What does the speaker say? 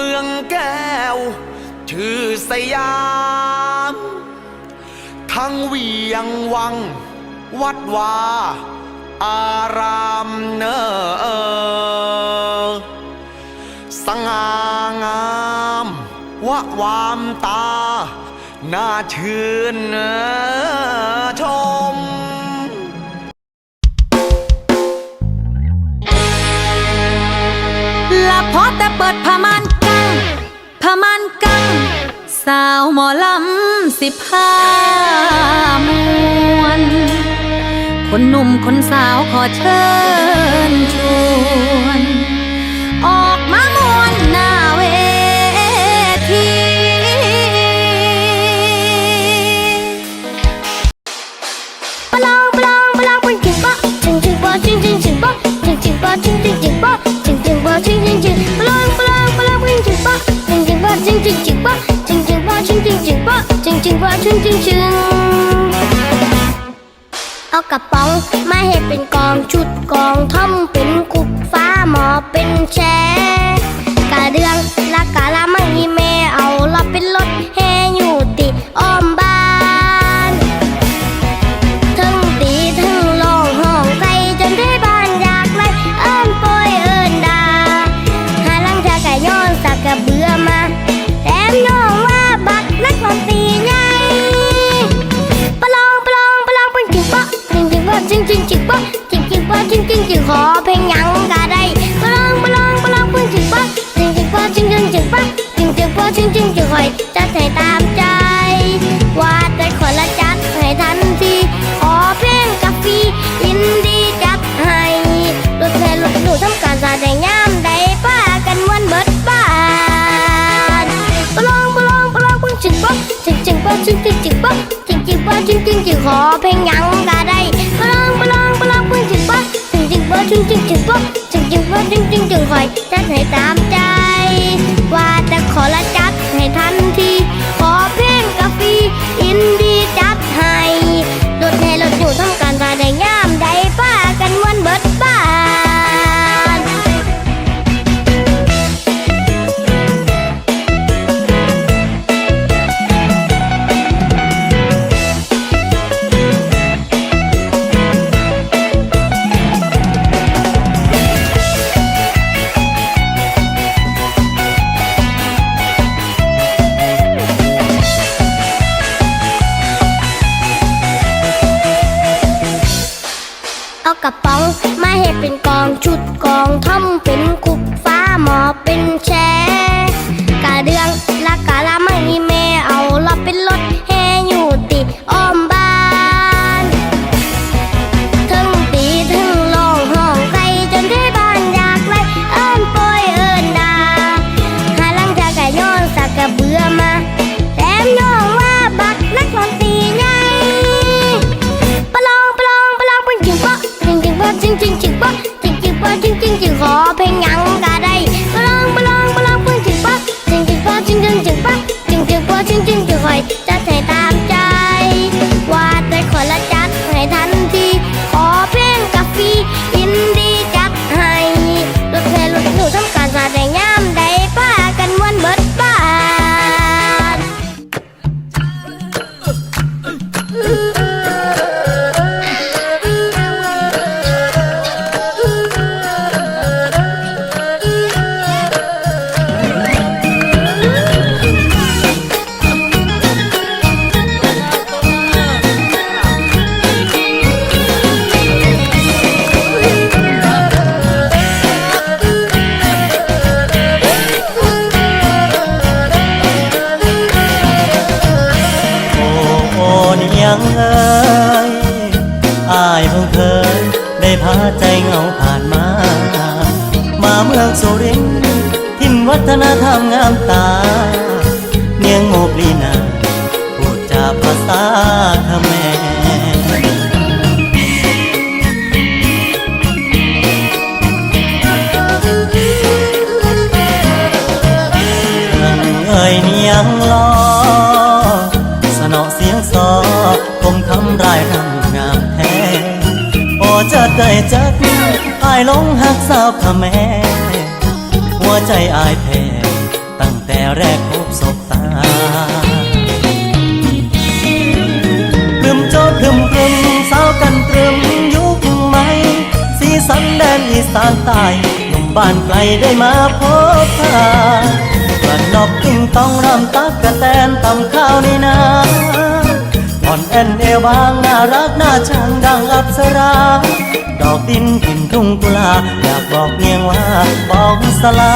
มืองแก้ว ชื่อสยาม ทั้งเวียงวัง วัดวา อารามเนอสง่างามวะวามตา น่าชื่นชมละพอแต่เปิดผ้ามาน สาวหมอลำสิบห้ามวน คนหนุ่มคนสาวขอเชิญชวน ออกมามวนหน้าเวที ปลองปลองปลองปุ่นจิงปะจิงจิงปะจิงจิงจิงปะจิงจิงปะจิงจิงจิงปะจิงจิงปะจิงจิงจิงปลองปลองปลองปุ่นจิงปะจิงจิงปะจิงจิงปะจิงจิงจิงจริงปะ จิงจิงปะจิงจิงชิงเอากระป๋องมาเห็ดเป็นกองชุดกองท่อมเป็นกุบฟ้าหมอเป็นแชกะเดืองและกะลำ ขอเพลงยังก็ได้ปลองปลองปลองเป็นจิงปะจริงจริงปะจริงจริงจริงปะจริงจริงปะจริงจริงจริงคอยจะให้ตามใจวาแต่คนละจัดให้ทันทีขอเพลงกาแฟยินดีจัดให้รถแทนรถหนูทำการแสดงยามใดป้ากันมวนเบิดบ้านปลองปลองปลองปึ้งจิงป๊ะจิงจิงป๊ะจิงจิงจิงป๊ะจิงจิงป๊ะจิงจิงจิงขอเพลงยังก็ได้ จิงจิงป๊ะจิงจิงจิงป๊ะจิงจิงป๊ะจิงจิงจิงคอยจันให้ตามใจ ว่าจะขอละจักให้ทันที อเพลงยังก็ได้ปะลองปะลองปะลองเป็นจิงปะจริงจริงปะจริงจริงจริงปะจริงจริงปะจริงจริงจริงคอยจะให้ตามายเพิ่งเคยได้พาใจเหงาผ่านมา มาเมืองสุรินทร์ถิ่นวัฒนธรรมงามตา เนียงโมปลีนาพูดจาภาษาเขมรเอ่ยเนียงลอสนอเสียงซอคมคำรายรำงามแท้โอจัดได้จัดอายลงหักสาวขะแม่ หัวใจอายแพ้ตั้งแต่แรกพบศบตาพรึมโจพรึมพรึมสาวกันตรึมยุคใหม่สีสันแดนอีสานใต้หนุ่มบ้านไกลได้มาพบพากระนอกกิ้งต้องรำตักกระแตนตำข้าวในนา บางน่ารักน่าชังดังอับสรา ดอกดินกินทุ่งกุลาอยากบอกเนียงว่าบอกสลา